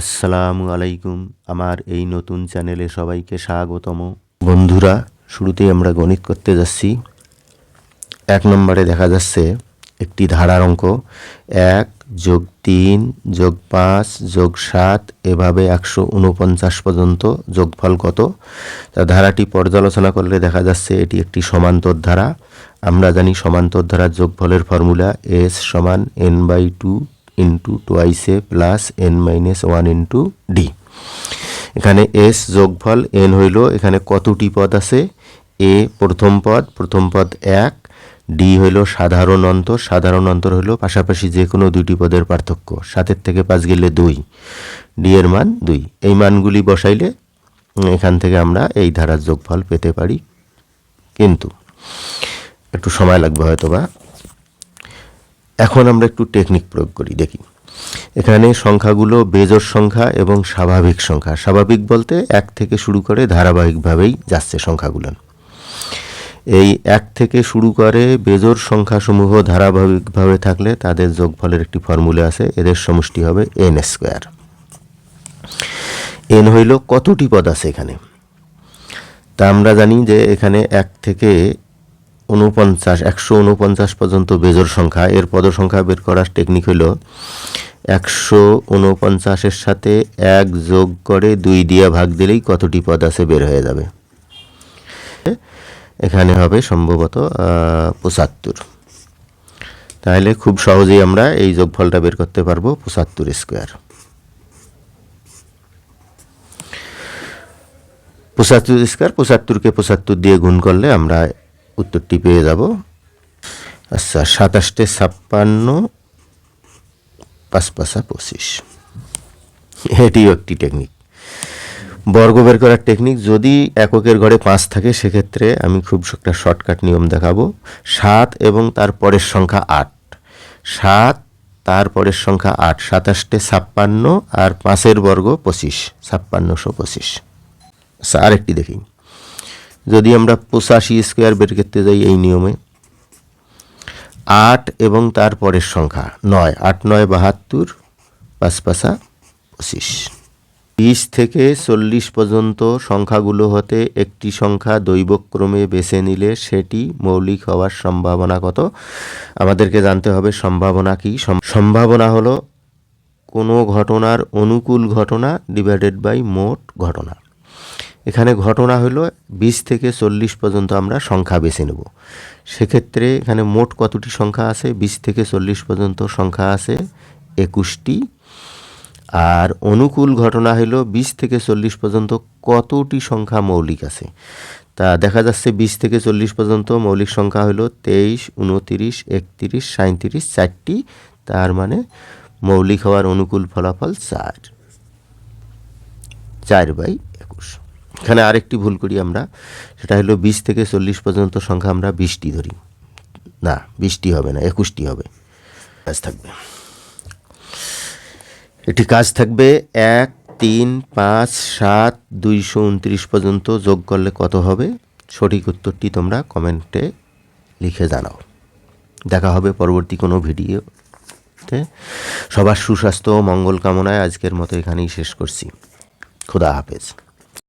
আসসালামু আলাইকুম। আমার এই নতুন চ্যানেলে সবাইকে স্বাগতম। বন্ধুরা, শুরুতেই আমরা গণিত করতে যাচ্ছি। এক নম্বরে দেখা যাচ্ছে একটি ধারার অঙ্ক। এক যোগ তিন যোগ পাঁচ যোগ সাত, এভাবে একশো উনপঞ্চাশ পর্যন্ত যোগফল কত? তা ধারাটি পর্যালোচনা করলে দেখা যাচ্ছে এটি একটি সমান্তর ধারা। আমরা জানি সমান্তর ধারার যোগফলের ফর্মুলা এস সমান N by two into twice A plus N minus one into D এখানে এস যোগফল এন হইল, এখানে কতটি পদ আছে? এ প্রথম পদ প্রথম পদ এক ডি হইল সাধারণ অন্তর সাধারণ অন্তর হইল পাশাপাশি যে কোনো দুইটি পদের পার্থক্য, সাতের থেকে পাঁচ গেলে দুই ডি এর মান দুই। এই মানগুলি বসাইলে এখান থেকে আমরা এই ধারার যোগফল পেতে পারি। কিন্তু একটু সময় লাগবে হয়তো বা এখন আমরা একটু টেকনিক প্রয়োগ করি, দেখি। এখানে সংখ্যাগুলো বেজোর সংখ্যা এবং স্বাভাবিক সংখ্যা। স্বাভাবিক বলতে এক থেকে শুরু করে ধারাবাহিকভাবেই যাচ্ছে সংখ্যাগুলো। এই এক থেকে শুরু করে বেজোর সংখ্যাসমূহ ধারাবাহিকভাবে থাকলে তাদের যোগফলের একটি ফর্মুলা আছে, এদের সমষ্টি হবে এন স্কোয়ার এন হইল কতটি পদ আছে এখানে? তা আমরা জানি যে এখানে এক থেকে উনপঞ্চাশ, একশো উনপঞ্চাশ পর্যন্ত বেজোর সংখ্যা। এর পদ সংখ্যা বের করার টেকনিক হলো একশো উনপঞ্চাশের সাথে এক যোগ করে দুই দিয়ে ভাগ দিলেই কতটি পদ আছে বের হয়ে যাবে। এখানে হবে সম্ভবত পঁচাত্তর। তাহলে খুব সহজেই আমরা এই যোগফলটা বের করতে পারব, পঁচাত্তর স্কোয়ার। পঁচাত্তর স্কোয়ার, পঁচাত্তরকে পঁচাত্তর দিয়ে গুণ করলে আমরা উত্তরটি পেয়ে যাব। আচ্ছা সাতাশটে ছাপ্পান্ন পাঁচ পাঁচা পঁচিশ। এটিও একটি টেকনিক বর্গ বের করার টেকনিক যদি এককের ঘরে পাঁচ থাকে, সেক্ষেত্রে আমি খুব একটা শর্টকাট নিয়ম দেখাবো। সাত এবং তার পরের সংখ্যা আট। সাত, তার পরের সংখ্যা আট সাতাশটে ছাপ্পান্ন, আর পাঁচের বর্গ পঁচিশ, ছাপ্পান্নশো পঁচিশ। আচ্ছা আরেকটি দেখি। যদি আমরা পঁচাশি স্কোয়ার বের করতে যাই এই নিয়মে, আট এবং তার পরের সংখ্যা নয়, আট নয় বাহাত্তর, পাঁচ পাঁচা পঁচিশ। বিশ থেকে চল্লিশ পর্যন্ত সংখ্যাগুলো হতে একটি সংখ্যা দৈবক্রমে বেছে নিলে সেটি মৌলিক হওয়ার সম্ভাবনা কত? আমাদেরকে জানতে হবে সম্ভাবনা কি। সম- সম্ভাবনা হলো কোনো ঘটনার অনুকূল ঘটনা ডিভাইডেড বাই মোট ঘটনা। এখানে ঘটনা হলো বিশ থেকে চল্লিশ পর্যন্ত আমরা সংখ্যা বেছে নেব। সেক্ষেত্রে এখানে মোট কতটি সংখ্যা আছে? বিশ থেকে চল্লিশ পর্যন্ত সংখ্যা আছে একুশটি। আর অনুকূল ঘটনা হলো বিশ থেকে চল্লিশ পর্যন্ত কতটি সংখ্যা মৌলিক আছে? তা দেখা যাচ্ছে বিশ থেকে চল্লিশ পর্যন্ত মৌলিক সংখ্যা হলো তেইশ, উনতিরিশ, একতিরিশ সাঁত্রিশ চারটি। তার মানে মৌলিক হওয়ার অনুকূল ফলাফল চার। চার বাই এখানে আরেকটি ভুল করি আমরা। সেটা হলো বিশ থেকে চল্লিশ পর্যন্ত সংখ্যা আমরা বিশটি ধরি। না, বিশটি হবে না, একুশটি হবে। কাজ থাকবে। এটি কাজ থাকবে এক, তিন, পাঁচ, সাত, দুইশো উনত্রিশ পর্যন্ত যোগ করলে কত হবে? সঠিক উত্তরটি তোমরা কমেন্টে লিখে জানাও। দেখা হবে পরবর্তী কোনো ভিডিওতে। সবার সুস্বাস্থ্য ও মঙ্গল কামনায় আজকের মতো এখানেই শেষ করছি। খুদা হাফেজ।